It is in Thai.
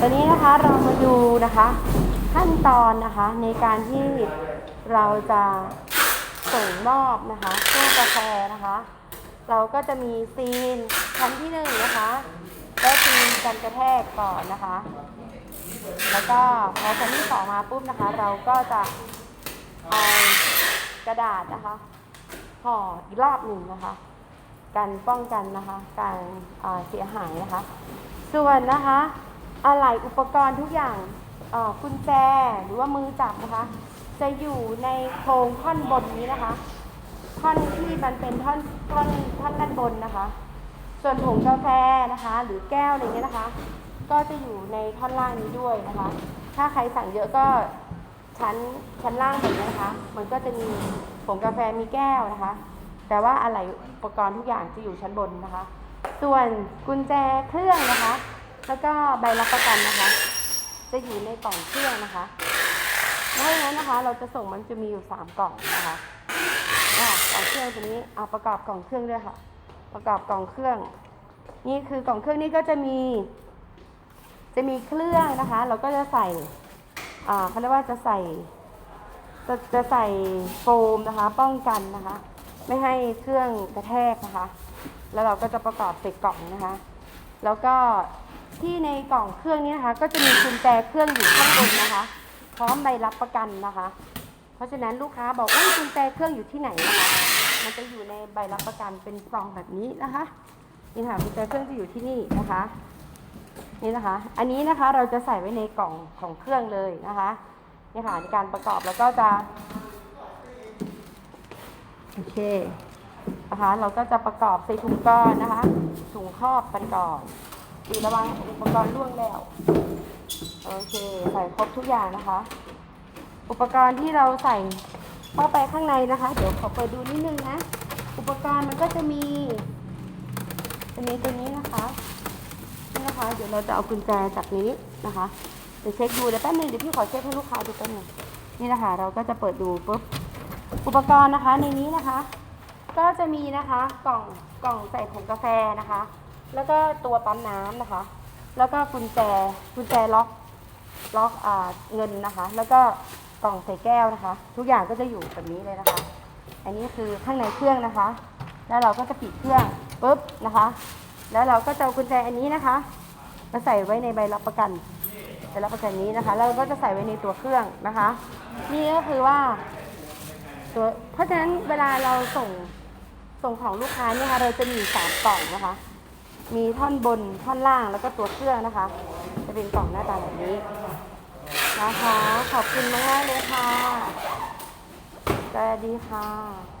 ตอนนี้นะคะเรามาดูนะคะ ขั้นตอนนะคะในการที่เราจะส่งมอบนะคะตู้กาแฟนะคะ เราก็จะมีซีนชั้นที่หนึ่งนะคะก็ซีนกันกระแทกก่อนนะคะ แล้วก็พอชั้นที่สองมาปุ๊บนะคะ เราก็จะเอากระดาษนะคะห่ออีกรอบหนึ่งนะคะ การป้องกันนะคะ การเอ่อเสียหายนะคะ ส่วนนะคะ อะไหล่อุปกรณ์ทุกอย่างกุญแจหรือว่ามือจับนะคะ จะอยู่ในโครงท่อนบนนี้นะคะ ท่อนที่มันเป็นท่อนท่อนท่อนด้านบนนะคะ ส่วนผงกาแฟนะคะ หรือแก้วอะไรเงี้ยนะคะ ก็จะอยู่ในท่อนล่างนี้ด้วยนะคะ ถ้าใครสั่งเยอะก็ชั้นชั้นล่างแบบนี้นะคะ มันก็จะมีผงกาแฟมีแก้วนะคะ แต่ว่าอะไหล่อุปกรณ์ทุกอย่างจะอยู่ชั้นบนนะคะ ส่วนกุญแจเครื่องนะคะ แล้วก็ใบรับประกันนะคะ จะอยู่ในกล่องเครื่องนะคะเพราะฉะนั้นนะคะ เราจะส่งมันจะมีอยู่สามกล่องนะคะกล่องเครื่องตัวนี้เอะประกอบกล่องเครื่องด้วยค่ะ ประกอบกล่องเครื่อง นี่คือกล่องเครื่องนี้ก็จะมี จะมีเครื่องนะคะ เราก็จะใส่เขาเรียกว่าจะใส่จะจะใส่โฟมนะคะ ป้องกันนะคะ ไม่ให้เครื่องกระแทกนะคะ แล้วเราก็จะประกอบใส่กล่องนะคะ แล้วก็ ที่ในกล่องเครื่องนี้นะคะ ก็จะมีกุญแจเครื่องอยู่ข้างบนนะคะ พร้อมใบรับประกันนะคะ เพราะฉะนั้นลูกค้าบอกว่ากุญแจเครื่องอยู่ที่ไหนนะคะ มันจะอยู่ในใบรับประกันเป็นซองแบบนี้นะคะนี่ค่ะกุญแจเครื่องจะอยู่ที่นี่นะคะนี่นะคะ อันนี้นะคะเราจะใส่ไว้ในกล่องของเครื่องเลยนะคะนี่ค่ะในการประกอบแล้วก็จะโอเคนะคะ เราก็จะประกอบใส่ถุงก้อนนะคะถุงครอบกันก่อน ดีระวังอุปกรณ์ล่วงแล้ว โอเค ใส่ครบทุกอย่างนะคะ อุปกรณ์ที่เราใส่เข้าไปข้างในนะคะ เดี๋ยวขอเปิดดูนิดนึงนะ อุปกรณ์มันก็จะมีจะมีตัวนี้นะคะ นี่นะคะ เดี๋ยวเราจะเอากุญแจจากนี้นะคะเดี๋ยวเช็คดูเดี๋ยวแป๊บนึงเดี๋ยวพี่ขอเช็คให้ลูกค้าดูแป๊บนึงนี่นะคะ เราก็จะเปิดดูปุ๊บ อุปกรณ์นะคะในนี้นะคะ ก็จะมีนะคะกล่องกล่องใส่ผงกาแฟนะคะ แล้วก็ตัวปั๊มน้ำนะคะ แล้วก็กุญแจกุญแจล็อกล็อกอ่าเงินนะคะ แล้วก็กล่องใส่แก้วนะคะ ทุกอย่างก็จะอยู่แบบนี้เลยนะคะ อันนี้คือข้างในเครื่องนะคะ แล้วเราก็จะปิดเครื่องปุ๊บนะคะ แล้วเราก็จะเอากุญแจอันนี้นะคะมาใส่ไว้ในใบรับประกันใบรับประกันนี้นะคะ แล้วเราก็จะใส่ไว้ในตัวเครื่องนะคะ นี่ก็คือว่าตัวเพราะฉะนั้นเวลาเราส่งส่งของลูกค้าเนี่ยค่ะเราจะมีสามกล่องนะคะ มีท่อนบนท่อนล่างแล้วก็ตัวเครื่องนะคะ จะเป็นกล่องหน้าตาแบบนี้นะคะ ขอบคุณมากๆเลยค่ะสวัสดีค่ะ